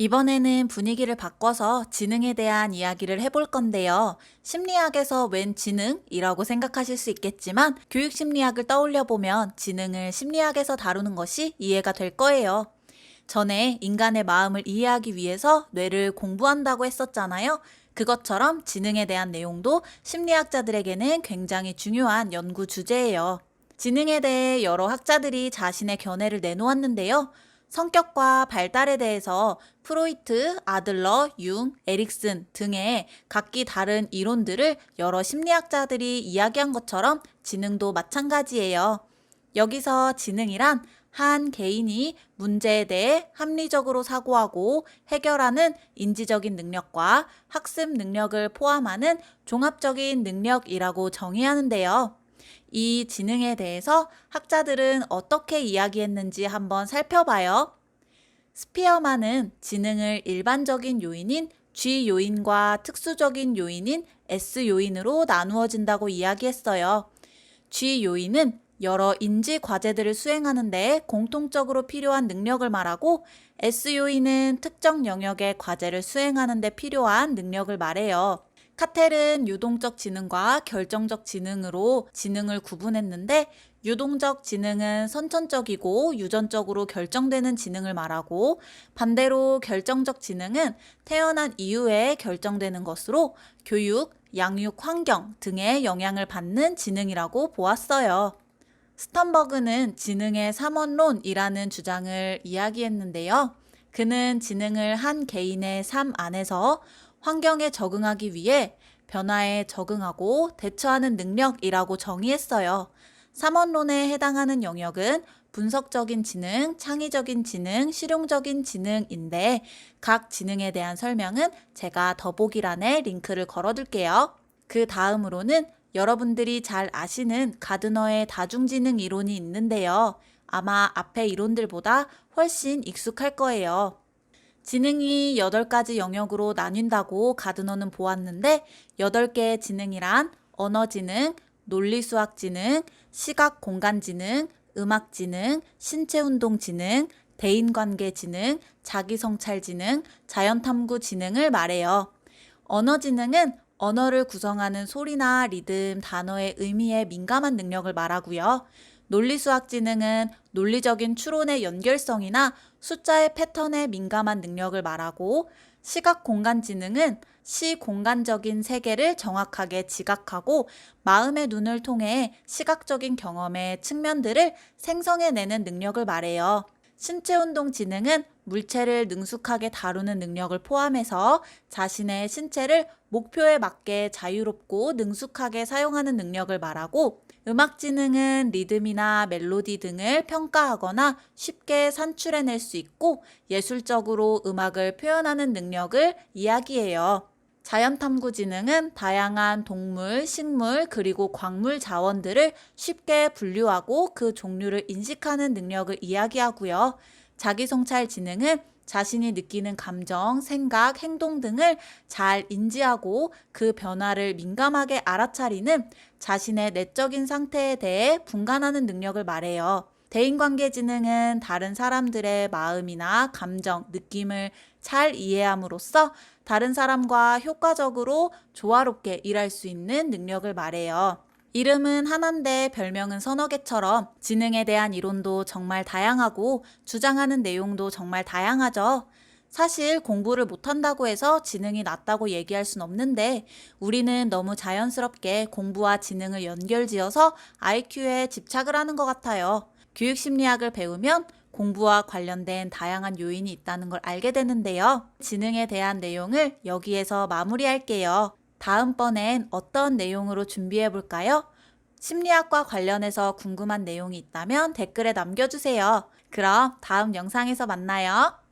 이번에는 분위기를 바꿔서 지능에 대한 이야기를 해볼 건데요. 심리학에서 웬 지능이라고 생각하실 수 있겠지만 교육 심리학을 떠올려 보면 지능을 심리학에서 다루는 것이 이해가 될 거예요. 전에 인간의 마음을 이해하기 위해서 뇌를 공부한다고 했었잖아요. 그것처럼 지능에 대한 내용도 심리학자들에게는 굉장히 중요한 연구 주제예요. 지능에 대해 여러 학자들이 자신의 견해를 내놓았는데요. 성격과 발달에 대해서 프로이트, 아들러, 융, 에릭슨 등의 각기 다른 이론들을 여러 심리학자들이 이야기한 것처럼 지능도 마찬가지예요. 여기서 지능이란 한 개인이 문제에 대해 합리적으로 사고하고 해결하는 인지적인 능력과 학습 능력을 포함하는 종합적인 능력이라고 정의하는데요. 이 지능에 대해서 학자들은 어떻게 이야기했는지 한번 살펴봐요. 스피어만은 지능을 일반적인 요인인 G 요인과 특수적인 요인인 S 요인으로 나누어진다고 이야기했어요. G 요인은 여러 인지 과제들을 수행하는 데 공통적으로 필요한 능력을 말하고 S 요인은 특정 영역의 과제를 수행하는 데 필요한 능력을 말해요. 카텔은 유동적 지능과 결정적 지능으로 지능을 구분했는데 유동적 지능은 선천적이고 유전적으로 결정되는 지능을 말하고 반대로 결정적 지능은 태어난 이후에 결정되는 것으로 교육, 양육 환경 등의 영향을 받는 지능이라고 보았어요. 스턴버그는 지능의 삼원론이라는 주장을 이야기했는데요. 그는 지능을 한 개인의 삶 안에서 환경에 적응하기 위해 변화에 적응하고 대처하는 능력이라고 정의했어요. 삼원론에 해당하는 영역은 분석적인 지능, 창의적인 지능, 실용적인 지능인데 각 지능에 대한 설명은 제가 더보기란에 링크를 걸어둘게요. 그 다음으로는 여러분들이 잘 아시는 가드너의 다중지능 이론이 있는데요. 아마 앞의 이론들보다 훨씬 익숙할 거예요. 지능이 8가지 영역으로 나뉜다고 가드너는 보았는데 8개의 지능이란 언어지능, 논리수학지능, 시각공간지능, 음악지능, 신체운동지능, 대인관계지능, 자기성찰지능, 자연탐구지능을 말해요. 언어지능은 언어를 구성하는 소리나 리듬, 단어의 의미에 민감한 능력을 말하고요. 논리수학지능은 논리적인 추론의 연결성이나 숫자의 패턴에 민감한 능력을 말하고 시각공간지능은 시공간적인 세계를 정확하게 지각하고 마음의 눈을 통해 시각적인 경험의 측면들을 생성해내는 능력을 말해요. 신체운동 지능은 물체를 능숙하게 다루는 능력을 포함해서 자신의 신체를 목표에 맞게 자유롭고 능숙하게 사용하는 능력을 말하고 음악 지능은 리듬이나 멜로디 등을 평가하거나 쉽게 산출해낼 수 있고 예술적으로 음악을 표현하는 능력을 이야기해요. 자연탐구 지능은 다양한 동물, 식물, 그리고 광물 자원들을 쉽게 분류하고 그 종류를 인식하는 능력을 이야기하고요. 자기성찰 지능은 자신이 느끼는 감정, 생각, 행동 등을 잘 인지하고 그 변화를 민감하게 알아차리는 자신의 내적인 상태에 대해 분간하는 능력을 말해요. 대인관계 지능은 다른 사람들의 마음이나 감정, 느낌을 잘 이해함으로써 다른 사람과 효과적으로 조화롭게 일할 수 있는 능력을 말해요. 이름은 하나인데 별명은 서너 개처럼 지능에 대한 이론도 정말 다양하고 주장하는 내용도 정말 다양하죠. 사실 공부를 못한다고 해서 지능이 낮다고 얘기할 순 없는데 우리는 너무 자연스럽게 공부와 지능을 연결지어서 IQ에 집착을 하는 것 같아요. 교육심리학을 배우면 공부와 관련된 다양한 요인이 있다는 걸 알게 되는데요. 지능에 대한 내용을 여기에서 마무리할게요. 다음번엔 어떤 내용으로 준비해 볼까요? 심리학과 관련해서 궁금한 내용이 있다면 댓글에 남겨주세요. 그럼 다음 영상에서 만나요.